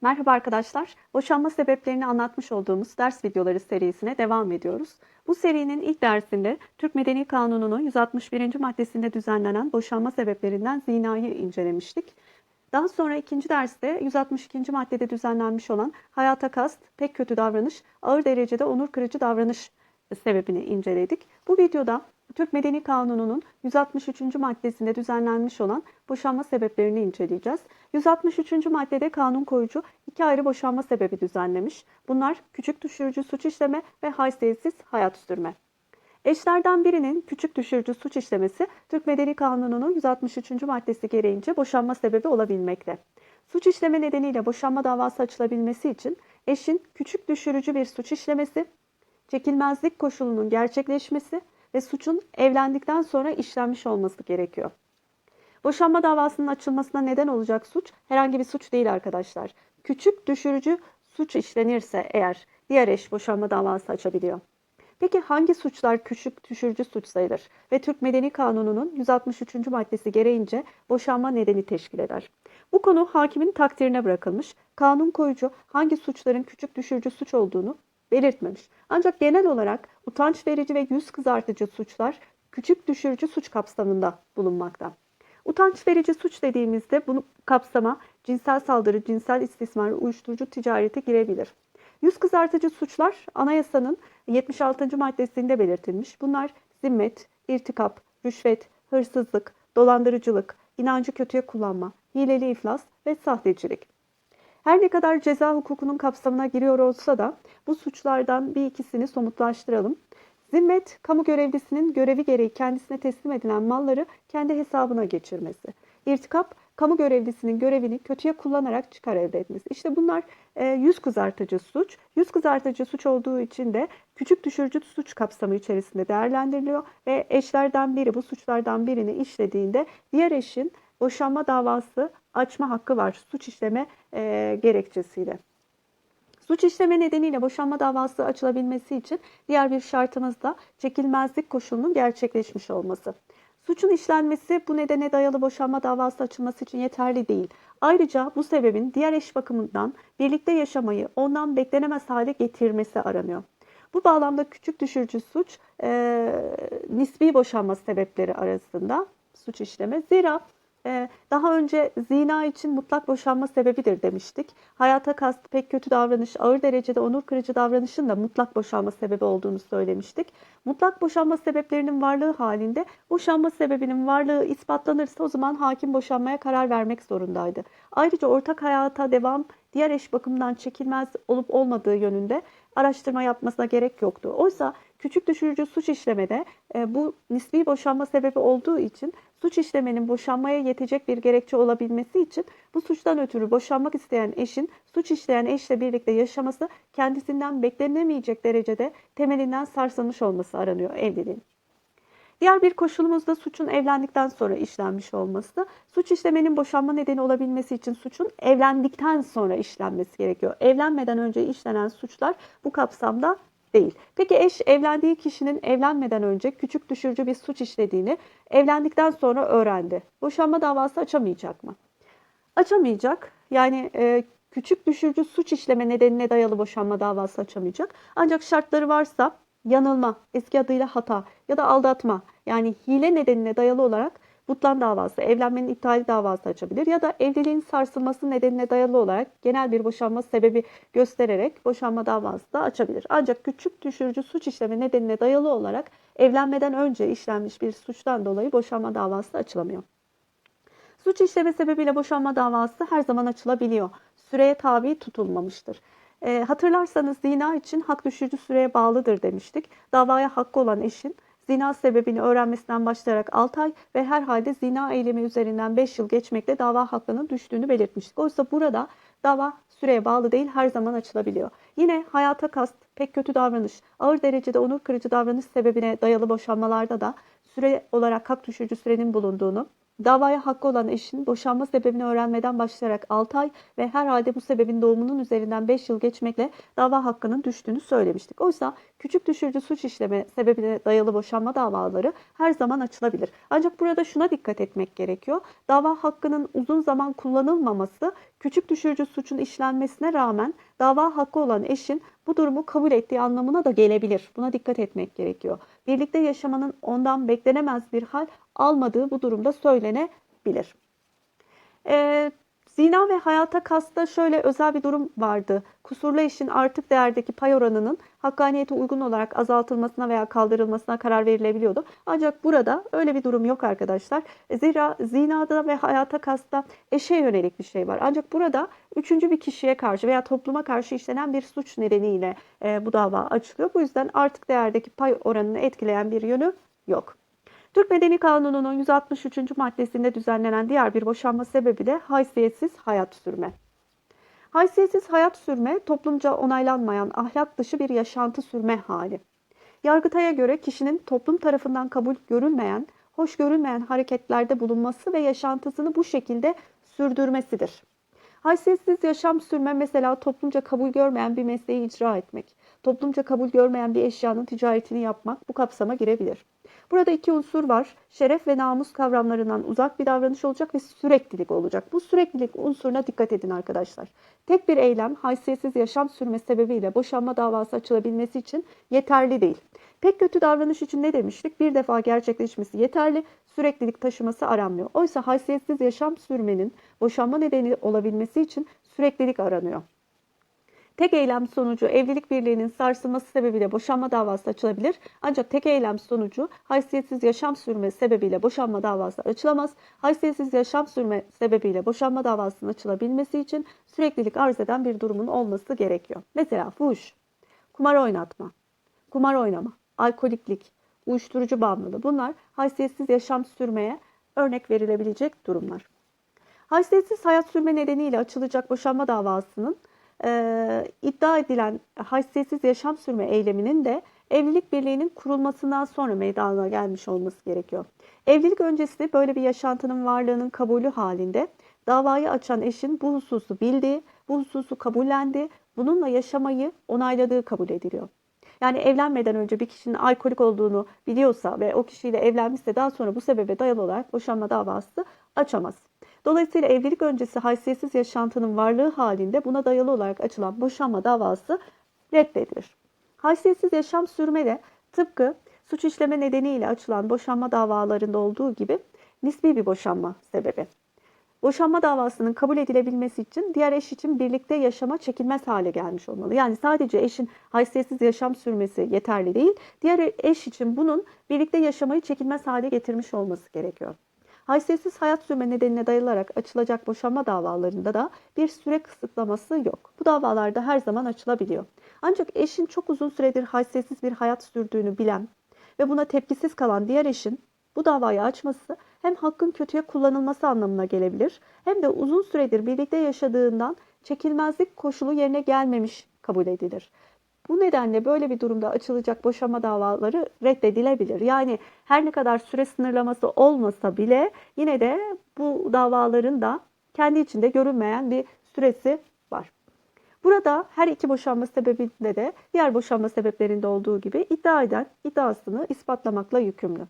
Merhaba arkadaşlar. Boşanma sebeplerini anlatmış olduğumuz ders videoları serisine devam ediyoruz. Bu serinin ilk dersinde Türk Medeni Kanunu'nun 161. maddesinde düzenlenen boşanma sebeplerinden zinayı incelemiştik. Daha sonra ikinci derste 162. maddede düzenlenmiş olan hayata kast, pek kötü davranış, ağır derecede onur kırıcı davranış sebebini inceledik. Bu videoda Türk Medeni Kanunu'nun 163. maddesinde düzenlenmiş olan boşanma sebeplerini inceleyeceğiz. 163. maddede kanun koyucu iki ayrı boşanma sebebi düzenlemiş. Bunlar küçük düşürücü suç işleme ve haysiyetsiz hayat sürme. Eşlerden birinin küçük düşürücü suç işlemesi Türk Medeni Kanunu'nun 163. maddesi gereğince boşanma sebebi olabilmekte. Suç işleme nedeniyle boşanma davası açılabilmesi için eşin küçük düşürücü bir suç işlemesi, çekilmezlik koşulunun gerçekleşmesi ve suçun evlendikten sonra işlenmiş olması gerekiyor. Boşanma davasının açılmasına neden olacak suç herhangi bir suç değil arkadaşlar. Küçük düşürücü suç işlenirse eğer diğer eş boşanma davası açabiliyor. Peki hangi suçlar küçük düşürücü suç sayılır ve Türk Medeni Kanunu'nun 163. maddesi gereğince boşanma nedeni teşkil eder? Bu konu hakimin takdirine bırakılmış. Kanun koyucu hangi suçların küçük düşürücü suç olduğunu belirtmemiş. Ancak genel olarak utanç verici ve yüz kızartıcı suçlar küçük düşürücü suç kapsamında bulunmakta. Utanç verici suç dediğimizde bunu kapsama cinsel saldırı, cinsel istismar, uyuşturucu ticareti girebilir. Yüz kızartıcı suçlar anayasanın 76. maddesinde belirtilmiş. Bunlar zimmet, irtikap, rüşvet, hırsızlık, dolandırıcılık, inancı kötüye kullanma, hileli iflas ve sahtecilik. Her ne kadar ceza hukukunun kapsamına giriyor olsa da bu suçlardan bir ikisini somutlaştıralım. Zimmet, kamu görevlisinin görevi gereği kendisine teslim edilen malları kendi hesabına geçirmesi. İrtikap, kamu görevlisinin görevini kötüye kullanarak çıkar elde etmesi. İşte bunlar e, yüz kızartıcı suç. Yüz kızartıcı suç olduğu için de küçük düşürücü suç kapsamı içerisinde değerlendiriliyor ve eşlerden biri bu suçlardan birini işlediğinde diğer eşin boşanma davası açma hakkı var suç işleme e, gerekçesiyle. Suç işleme nedeniyle boşanma davası açılabilmesi için diğer bir şartımız da çekilmezlik koşulunun gerçekleşmiş olması. Suçun işlenmesi bu nedene dayalı boşanma davası açılması için yeterli değil. Ayrıca bu sebebin diğer eş bakımından birlikte yaşamayı ondan beklenemez hale getirmesi aranıyor. Bu bağlamda küçük düşürücü suç e, nisbi boşanma sebepleri arasında suç işleme. Zira daha önce zina için mutlak boşanma sebebidir demiştik. Hayata kast, pek kötü davranış, ağır derecede onur kırıcı davranışın da mutlak boşanma sebebi olduğunu söylemiştik. Mutlak boşanma sebeplerinin varlığı halinde boşanma sebebinin varlığı ispatlanırsa o zaman hakim boşanmaya karar vermek zorundaydı. Ayrıca ortak hayata devam diğer eş bakımından çekilmez olup olmadığı yönünde araştırma yapmasına gerek yoktu. Oysa küçük düşürücü suç işlemede e, bu nispi boşanma sebebi olduğu için suç işlemenin boşanmaya yetecek bir gerekçe olabilmesi için bu suçtan ötürü boşanmak isteyen eşin suç işleyen eşle birlikte yaşaması kendisinden beklenemeyecek derecede temelinden sarsılmış olması aranıyor evliliğin. Diğer bir koşulumuz da suçun evlendikten sonra işlenmiş olması. Suç işlemenin boşanma nedeni olabilmesi için suçun evlendikten sonra işlenmesi gerekiyor. Evlenmeden önce işlenen suçlar bu kapsamda değil. Peki eş evlendiği kişinin evlenmeden önce küçük düşürücü bir suç işlediğini evlendikten sonra öğrendi. Boşanma davası açamayacak mı? Açamayacak. Yani e, küçük düşürücü suç işleme nedenine dayalı boşanma davası açamayacak. Ancak şartları varsa yanılma, eski adıyla hata ya da aldatma yani hile nedenine dayalı olarak butlan davası, evlenmenin iptali davası açabilir ya da evliliğin sarsılması nedenine dayalı olarak genel bir boşanma sebebi göstererek boşanma davası da açabilir. Ancak küçük düşürücü suç işlemi nedenine dayalı olarak evlenmeden önce işlenmiş bir suçtan dolayı boşanma davası açılamıyor. Suç işleme sebebiyle boşanma davası her zaman açılabiliyor. Süreye tabi tutulmamıştır. E, hatırlarsanız zina için hak düşürücü süreye bağlıdır demiştik. Davaya hakkı olan eşin zina sebebini öğrenmesinden başlayarak 6 ay ve herhalde zina eylemi üzerinden 5 yıl geçmekle dava hakkının düştüğünü belirtmiştik. Oysa burada dava süreye bağlı değil her zaman açılabiliyor. Yine hayata kast, pek kötü davranış, ağır derecede onur kırıcı davranış sebebine dayalı boşanmalarda da süre olarak hak düşürücü sürenin bulunduğunu Davaya hakkı olan eşin boşanma sebebini öğrenmeden başlayarak 6 ay ve herhalde bu sebebin doğumunun üzerinden 5 yıl geçmekle dava hakkının düştüğünü söylemiştik. Oysa küçük düşürücü suç işleme sebebine dayalı boşanma davaları her zaman açılabilir. Ancak burada şuna dikkat etmek gerekiyor. Dava hakkının uzun zaman kullanılmaması küçük düşürücü suçun işlenmesine rağmen dava hakkı olan eşin bu durumu kabul ettiği anlamına da gelebilir. Buna dikkat etmek gerekiyor. Birlikte yaşamanın ondan beklenemez bir hal almadığı bu durumda söylenebilir. Ee, zina ve hayata kasta şöyle özel bir durum vardı. Kusurlu eşin artık değerdeki pay oranının hakkaniyete uygun olarak azaltılmasına veya kaldırılmasına karar verilebiliyordu. Ancak burada öyle bir durum yok arkadaşlar. Zira zinada ve hayata kasta eşe yönelik bir şey var. Ancak burada üçüncü bir kişiye karşı veya topluma karşı işlenen bir suç nedeniyle e, bu dava açılıyor. Bu yüzden artık değerdeki pay oranını etkileyen bir yönü yok. Türk Medeni Kanunu'nun 163. maddesinde düzenlenen diğer bir boşanma sebebi de haysiyetsiz hayat sürme. Haysiyetsiz hayat sürme, toplumca onaylanmayan ahlak dışı bir yaşantı sürme hali. Yargıtay'a göre kişinin toplum tarafından kabul görülmeyen, hoş görülmeyen hareketlerde bulunması ve yaşantısını bu şekilde sürdürmesidir. Haysiyetsiz yaşam sürme mesela toplumca kabul görmeyen bir mesleği icra etmek, toplumca kabul görmeyen bir eşyanın ticaretini yapmak bu kapsama girebilir. Burada iki unsur var. Şeref ve namus kavramlarından uzak bir davranış olacak ve süreklilik olacak. Bu süreklilik unsuruna dikkat edin arkadaşlar. Tek bir eylem haysiyetsiz yaşam sürme sebebiyle boşanma davası açılabilmesi için yeterli değil. Pek kötü davranış için ne demiştik? Bir defa gerçekleşmesi yeterli, süreklilik taşıması aranmıyor. Oysa haysiyetsiz yaşam sürmenin boşanma nedeni olabilmesi için süreklilik aranıyor. Tek eylem sonucu evlilik birliğinin sarsılması sebebiyle boşanma davası açılabilir. Ancak tek eylem sonucu haysiyetsiz yaşam sürme sebebiyle boşanma davası açılamaz. Haysiyetsiz yaşam sürme sebebiyle boşanma davasının açılabilmesi için süreklilik arz eden bir durumun olması gerekiyor. Mesela fuhuş, kumar oynatma, kumar oynama, alkoliklik, uyuşturucu bağımlılığı bunlar haysiyetsiz yaşam sürmeye örnek verilebilecek durumlar. Haysiyetsiz hayat sürme nedeniyle açılacak boşanma davasının e, iddia edilen haysiyetsiz yaşam sürme eyleminin de evlilik birliğinin kurulmasından sonra meydana gelmiş olması gerekiyor. Evlilik öncesi böyle bir yaşantının varlığının kabulü halinde davayı açan eşin bu hususu bildiği, bu hususu kabullendi, bununla yaşamayı onayladığı kabul ediliyor. Yani evlenmeden önce bir kişinin alkolik olduğunu biliyorsa ve o kişiyle evlenmişse daha sonra bu sebebe dayalı olarak boşanma davası açamaz. Dolayısıyla evlilik öncesi haysiyetsiz yaşantının varlığı halinde buna dayalı olarak açılan boşanma davası reddedilir. Haysiyetsiz yaşam sürme de tıpkı suç işleme nedeniyle açılan boşanma davalarında olduğu gibi nispi bir boşanma sebebi. Boşanma davasının kabul edilebilmesi için diğer eş için birlikte yaşama çekilmez hale gelmiş olmalı. Yani sadece eşin haysiyetsiz yaşam sürmesi yeterli değil, diğer eş için bunun birlikte yaşamayı çekilmez hale getirmiş olması gerekiyor. Haysiyetsiz hayat sürme nedenine dayalılarak açılacak boşanma davalarında da bir süre kısıtlaması yok. Bu davalarda her zaman açılabiliyor. Ancak eşin çok uzun süredir haysiyetsiz bir hayat sürdüğünü bilen ve buna tepkisiz kalan diğer eşin bu davayı açması hem hakkın kötüye kullanılması anlamına gelebilir hem de uzun süredir birlikte yaşadığından çekilmezlik koşulu yerine gelmemiş kabul edilir. Bu nedenle böyle bir durumda açılacak boşanma davaları reddedilebilir. Yani her ne kadar süre sınırlaması olmasa bile yine de bu davaların da kendi içinde görünmeyen bir süresi var. Burada her iki boşanma sebebinde de diğer boşanma sebeplerinde olduğu gibi iddia eden iddiasını ispatlamakla yükümlü.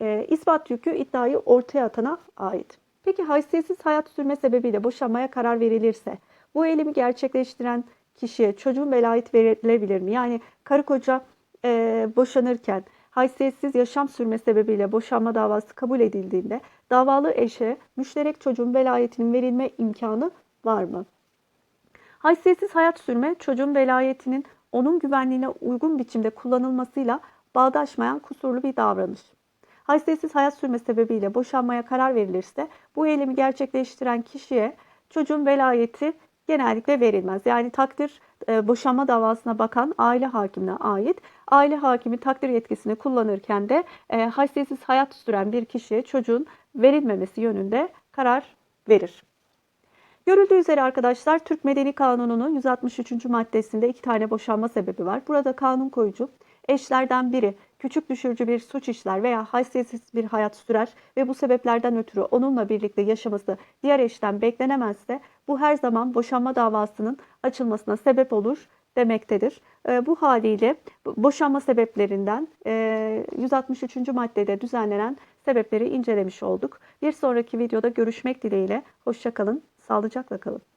E, ispat yükü iddiayı ortaya atana ait. Peki haysiyetsiz hayat sürme sebebiyle boşanmaya karar verilirse bu eylemi gerçekleştiren kişiye çocuğun velayet verilebilir mi? Yani karı koca e, boşanırken haysiyetsiz yaşam sürme sebebiyle boşanma davası kabul edildiğinde davalı eşe müşterek çocuğun velayetinin verilme imkanı var mı? Haysiyetsiz hayat sürme çocuğun velayetinin onun güvenliğine uygun biçimde kullanılmasıyla bağdaşmayan kusurlu bir davranış. Haysiyetsiz hayat sürme sebebiyle boşanmaya karar verilirse bu eylemi gerçekleştiren kişiye çocuğun velayeti genellikle verilmez. Yani takdir e, boşanma davasına bakan aile hakimine ait. Aile hakimi takdir yetkisini kullanırken de e, haysiyetsiz hayat süren bir kişiye çocuğun verilmemesi yönünde karar verir. Görüldüğü üzere arkadaşlar Türk Medeni Kanunu'nun 163. maddesinde iki tane boşanma sebebi var. Burada kanun koyucu eşlerden biri küçük düşürücü bir suç işler veya haysiyetsiz bir hayat sürer ve bu sebeplerden ötürü onunla birlikte yaşaması diğer eşten beklenemezse bu her zaman boşanma davasının açılmasına sebep olur demektedir. E, Bu haliyle boşanma sebeplerinden e, 163. maddede düzenlenen sebepleri incelemiş olduk. Bir sonraki videoda görüşmek dileğiyle. Hoşçakalın, sağlıcakla kalın.